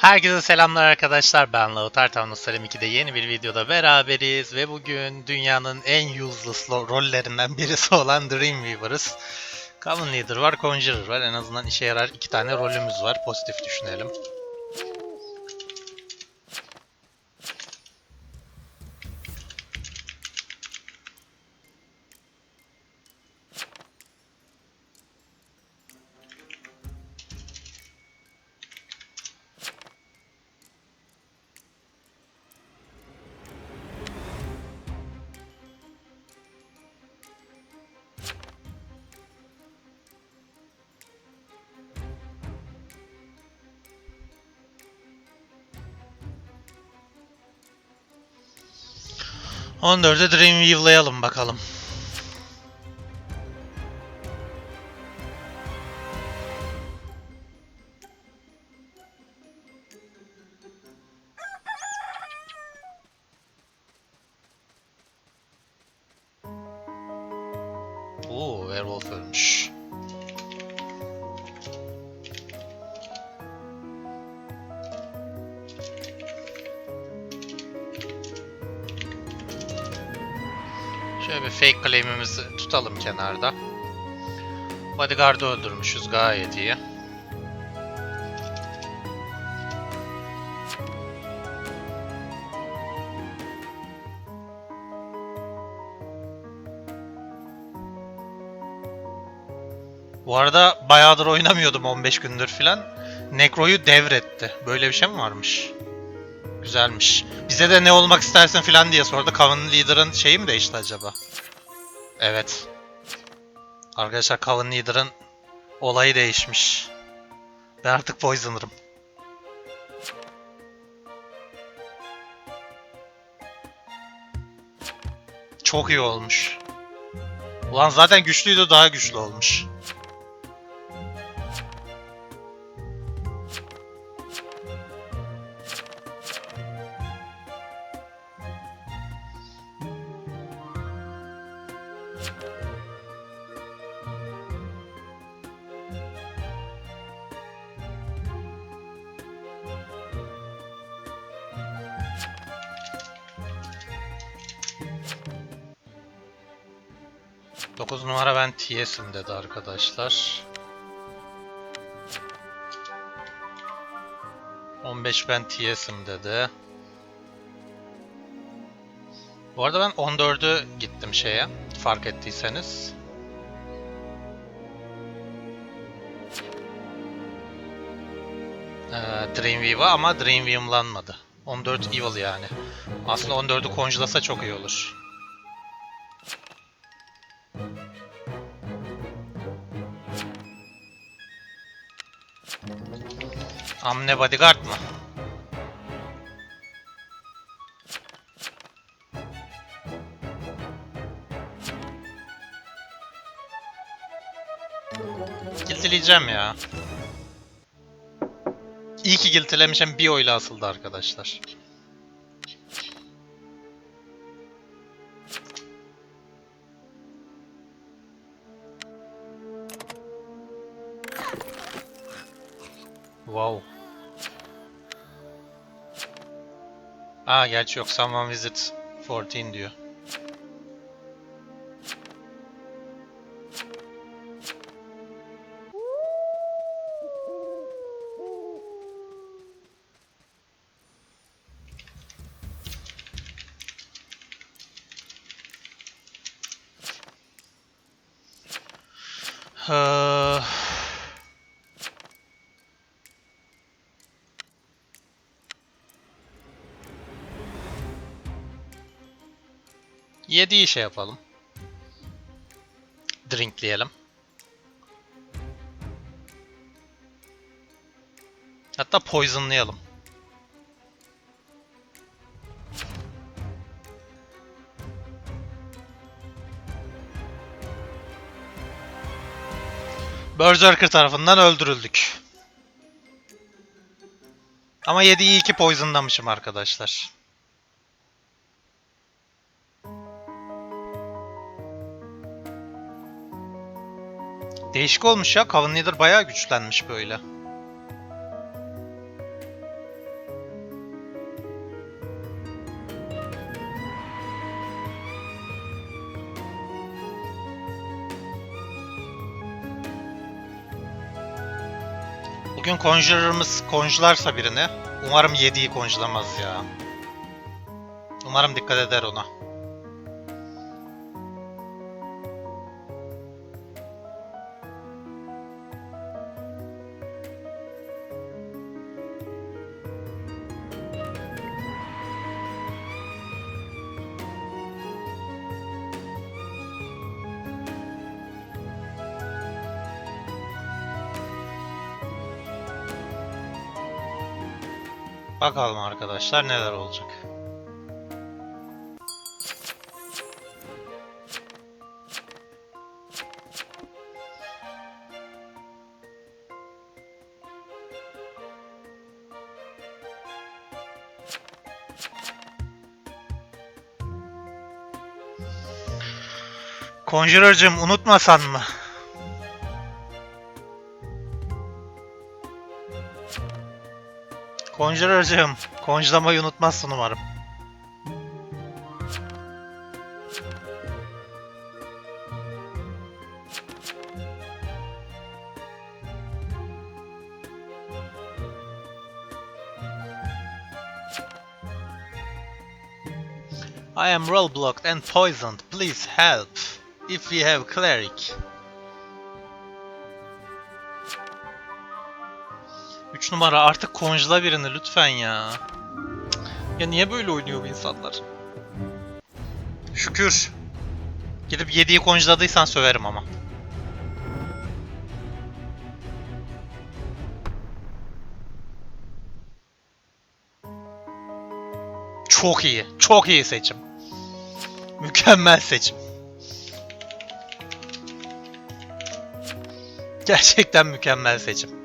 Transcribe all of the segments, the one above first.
Herkese selamlar arkadaşlar. Ben Lautar Tavnoslarım 2'de yeni bir videoda beraberiz ve bugün dünyanın en useless rollerinden birisi olan Dreamweaver'ız. Common Leader var, Conjurer var. En azından işe yarar iki tane rolümüz var. Pozitif düşünelim. On dörde Dreamweave'layalım bakalım. Oo, Werewolf ölmüş. Fake claim'imizi tutalım kenarda. Bodyguard'ı öldürmüşüz gayet iyi. Bu arada bayağıdır oynamıyordum 15 gündür filan. Necro'yu devretti. Böyle bir şey mi varmış? Güzelmiş. Bize de ne olmak istersin filan diye sordu. Coven Leader'ın şeyi mi değişti acaba? Evet. Arkadaşlar Coven Leader'ın olayı değişmiş. Ben artık Poison'ırım. Çok iyi olmuş. Ulan zaten güçlüydü daha güçlü olmuş. Dokuz numara ben TS'im dedi arkadaşlar. 15 ben TS'im dedi. Bu arada ben 14'ü gittim şeye fark ettiyseniz. Ee, Dreamweave'a ama Dreamweave'lanmadı. 14 Evil yani. Aslında 14'ü konjulasa çok iyi olur. Amne Bodyguard mı? Giltileyeceğim ya. İyi ki giltilemişim bir oyla asıldı arkadaşlar. Wow. Ah, Aa you yok. Someone visits 14 diyor. Uh, 7'yi şey yapalım. Drinkleyelim. Hatta poisonlayalım. Berserker tarafından öldürüldük. Ama 7'yi 2 poisonlamışım arkadaşlar. Değişik olmuş ya. Coven Leader bayağı güçlenmiş böyle. Bugün Conjurer'ımız konjularsa birini. Umarım yediği konjulamaz ya. Umarım dikkat eder ona. Bakalım arkadaşlar neler olacak. Conjurer'cım unutmasan mı? Conjurer'cım, konjlamayı unutmazsın umarım. I am role blocked and poisoned. Please help. If we have cleric. 3 numara artık konjla birini lütfen ya. Ya niye böyle oynuyor bu insanlar? Şükür. Gidip 7'yi konjladıysan söverim ama. Çok iyi. Çok iyi seçim. Mükemmel seçim. Gerçekten mükemmel seçim.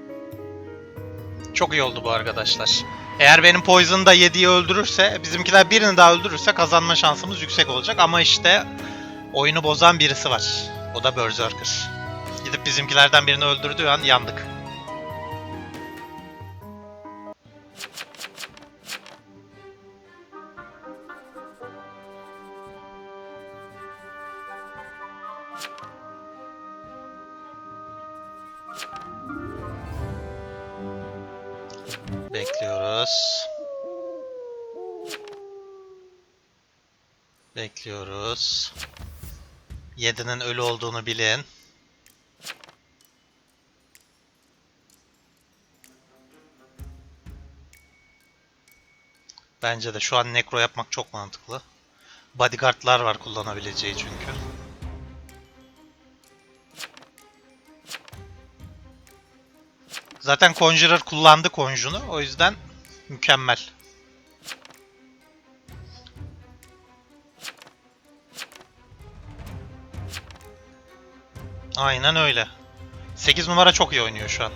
Çok iyi oldu bu arkadaşlar. Eğer benim Poison da 7'yi öldürürse, bizimkiler birini daha öldürürse kazanma şansımız yüksek olacak. Ama işte oyunu bozan birisi var. O da Berserker. Gidip bizimkilerden birini öldürdüğü an yandık. Bekliyoruz. Bekliyoruz. 7'nin ölü olduğunu bilin. Bence de şu an nekro yapmak çok mantıklı. Bodyguardlar var kullanabileceği çünkü. Zaten Conjurer kullandı Conjure'unu. O yüzden mükemmel. Aynen öyle. 8 numara çok iyi oynuyor şu an.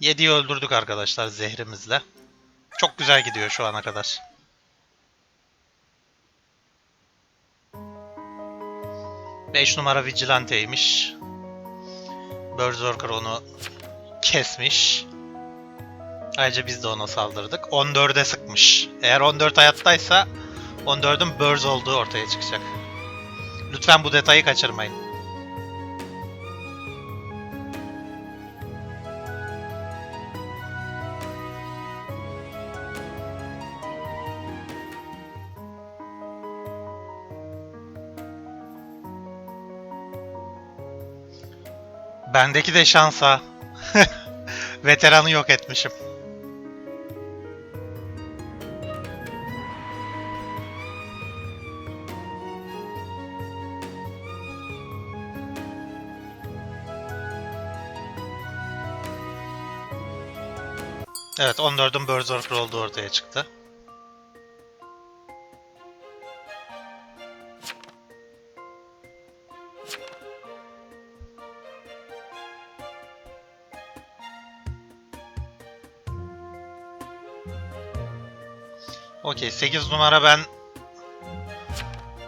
7'yi öldürdük arkadaşlar zehrimizle. Çok güzel gidiyor şu ana kadar. Beş numara Vigilante'ymiş. Berserker onu kesmiş. Ayrıca biz de ona saldırdık. 14'e sıkmış. Eğer 14 hayattaysa 14'ün Burz olduğu ortaya çıkacak. Lütfen bu detayı kaçırmayın. Bendeki de şansa. Veteranı yok etmişim. Evet 14'ün Berserker olduğu ortaya çıktı. Okey 8 numara ben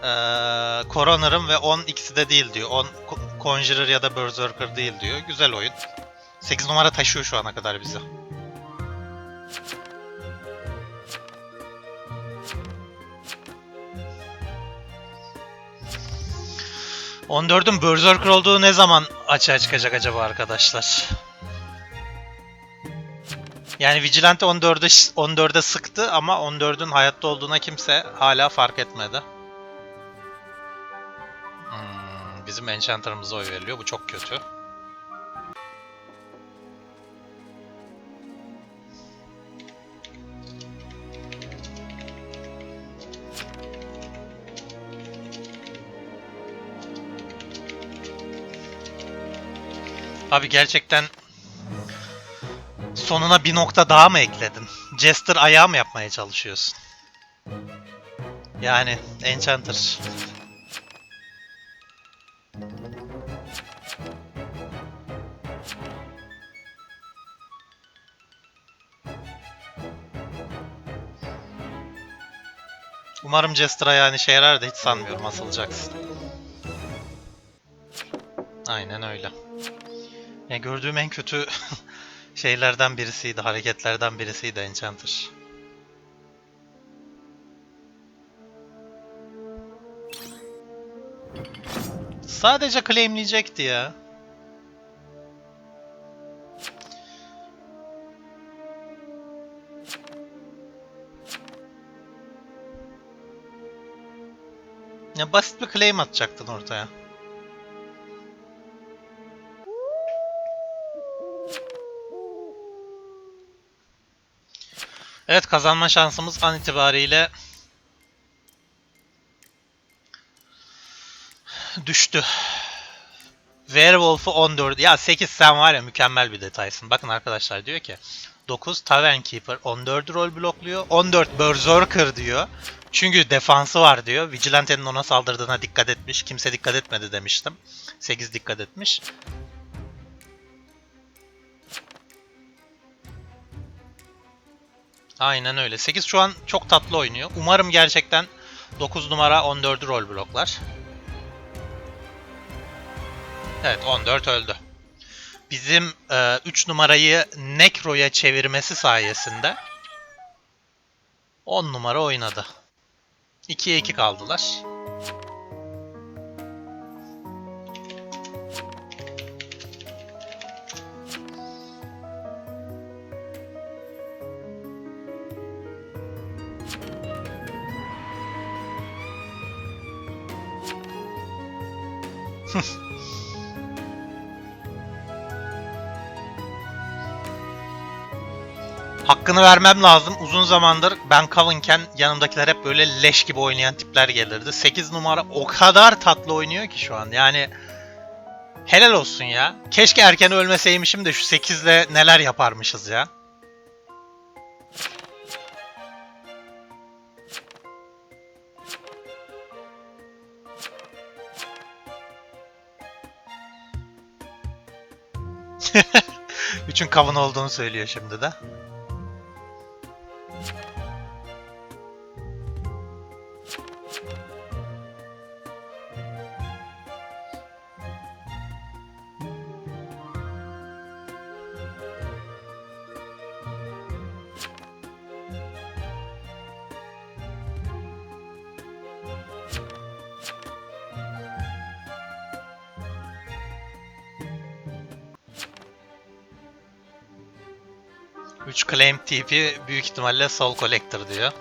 eee Coroner'ım ve 10 ikisi de değil diyor. 10 Co- Conjurer ya da Berserker değil diyor. Güzel oyun. 8 numara taşıyor şu ana kadar bizi. 14'ün Berserker olduğu ne zaman açığa çıkacak acaba arkadaşlar? Yani Vigilante 14'e 14'e sıktı ama 14'ün hayatta olduğuna kimse hala fark etmedi. Hmm, bizim Enchanter'ımıza oy veriliyor. Bu çok kötü. Abi gerçekten sonuna bir nokta daha mı ekledin? Jester ayağı mı yapmaya çalışıyorsun? Yani Enchanter. Umarım Jester ayağını işe yarar da hiç sanmıyorum asılacaksın. Aynen öyle. Ya gördüğüm en kötü şeylerden birisiydi, hareketlerden birisiydi Enchanter. Sadece claimleyecekti ya. Ya basit bir claim atacaktın ortaya. Evet kazanma şansımız an itibariyle düştü. Werewolf'u 14. Ya 8 sen var ya mükemmel bir detaysın. Bakın arkadaşlar diyor ki 9 Tavern Keeper 14 rol blokluyor. 14 Berserker diyor. Çünkü defansı var diyor. Vigilante'nin ona saldırdığına dikkat etmiş. Kimse dikkat etmedi demiştim. 8 dikkat etmiş. Aynen öyle. 8 şu an çok tatlı oynuyor. Umarım gerçekten 9 numara 14'ü rol bloklar. Evet 14 öldü. Bizim e, 3 numarayı Necro'ya çevirmesi sayesinde 10 numara oynadı. 2'ye 2 kaldılar. Hakkını vermem lazım. Uzun zamandır ben Coven'ken yanımdakiler hep böyle leş gibi oynayan tipler gelirdi. 8 numara o kadar tatlı oynuyor ki şu an. Yani helal olsun ya. Keşke erken ölmeseymişim de şu 8'le neler yaparmışız ya. Üçün Coven olduğunu söylüyor şimdi de. Üç claim TP büyük ihtimalle Soul Collector diyor.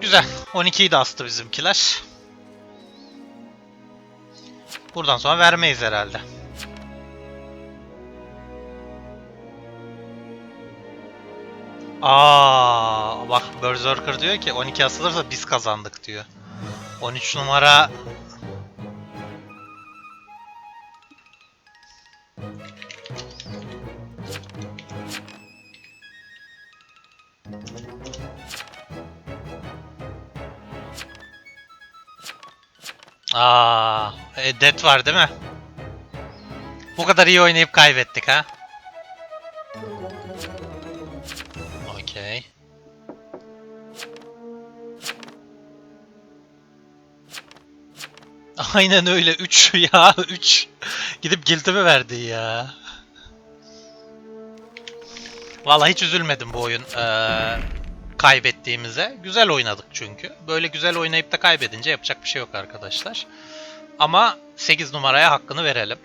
Güzel. 12'yi de astı bizimkiler. Buradan sonra vermeyiz herhalde. Aa, bak Berserker diyor ki 12 asılırsa biz kazandık diyor. 13 numara Aa, e, Death var değil mi? Bu kadar iyi oynayıp kaybettik ha. Aynen öyle 3 ya 3. Gidip guild'e mi verdi ya? Vallahi hiç üzülmedim bu oyun eee, kaybettiğimize. Güzel oynadık çünkü. Böyle güzel oynayıp da kaybedince yapacak bir şey yok arkadaşlar. Ama 8 numaraya hakkını verelim.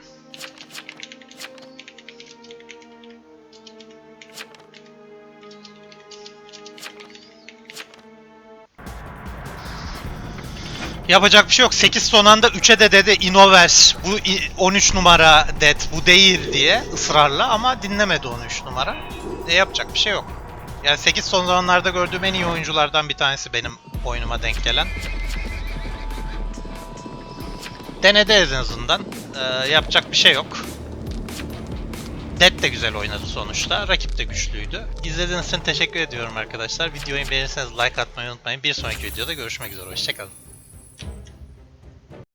Yapacak bir şey yok. 8 son anda 3'e de dedi Innoverse. Bu i- 13 numara dead. Bu değil diye ısrarla ama dinlemedi 13 numara. E yapacak bir şey yok. Yani 8 son zamanlarda gördüğüm en iyi oyunculardan bir tanesi benim oyunuma denk gelen. Denedi en azından. Ee, yapacak bir şey yok. Dead de güzel oynadı sonuçta. Rakip de güçlüydü. İzlediğiniz için teşekkür ediyorum arkadaşlar. Videoyu beğenirseniz like atmayı unutmayın. Bir sonraki videoda görüşmek üzere. Hoşçakalın.